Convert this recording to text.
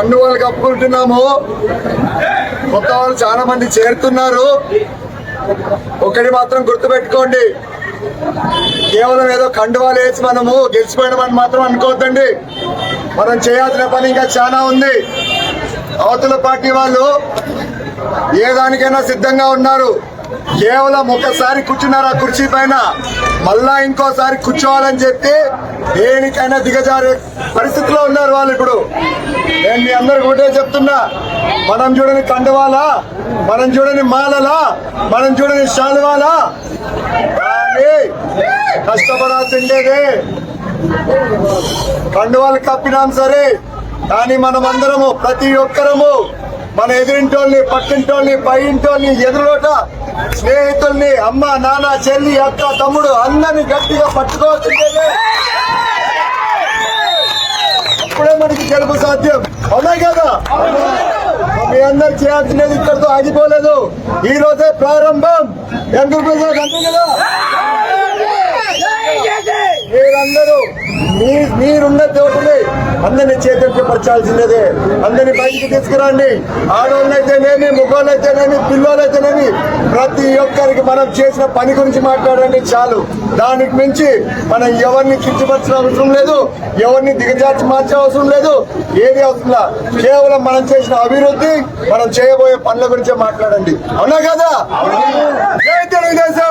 కండువాలు కప్పుకుంటున్నాము. కొత్త వాళ్ళు చాలా మంది చేరుతున్నారు. ఒకటి మాత్రం గుర్తుపెట్టుకోండి. కేవలం ఏదో కండువాలు వేసి మనము గెలిచిపోయినామని మాత్రం అనుకోవద్దండి. మనం చేయాల్సిన పని ఇంకా చాలా ఉంది. అవతల పార్టీ వాళ్ళు ఏ దానికైనా సిద్ధంగా ఉన్నారు. కేవలం ఒకసారి కూర్చున్నారు ఆ కుర్చీ పైన మళ్ళా ఇంకోసారి కూర్చోవాలని చెప్పి దేనికైనా దిగజారే పరిస్థితిలో ఉన్నారు వాళ్ళు ఇప్పుడు. నేను మీ అందరికి ఒకటే చెప్తున్నా మనం చూడని కండువాల మనం చూడని మాలలా మనం చూడని శాలువాలా కానీ కండువాలు కప్పినాం సరే కానీ మనం అందరము ప్రతి ఒక్కరము మన ఎదురింటోళ్ళని పక్కింటోళ్ళని పై ఇంటోళ్ళని ఎదురోట స్నేహితుల్ని అమ్మ నాన్న చెల్లి అక్క తమ్ముడు అందరిని గట్టిగా పట్టుకోవాల్సిందే. అప్పుడే మనకి గెలుపు సాధ్యం. అవునా కదా? మీ అందరు చేయాల్సినది ఇక్కడితో ఆగిపోలేదు. ఈ రోజే ప్రారంభం. ఎందుకు కదా? మీరందరూ మీరున్న చోటుని అందరిని చైతన్యపరచాల్సినదే అందరిని బయటికి తీసుకురండి. ఆడవాళ్ళు అయితేనేమి మగవాళ్ళు అయితేనేమి పిల్లలు అయితేనేమి ప్రతి ఒక్కరికి మనం చేసిన పని గురించి మాట్లాడండి చాలు. దానికి మించి మనం ఎవరిని కించపరచిన అవసరం లేదు ఎవరిని దిగజార్చి మార్చే అవసరం లేదు ఏది అవసరం కేవలం మనం చేసిన అభివృద్ధి మనం చేయబోయే పనుల గురించే మాట్లాడండి. అవునా కదా? జై తెలుగుదేశం!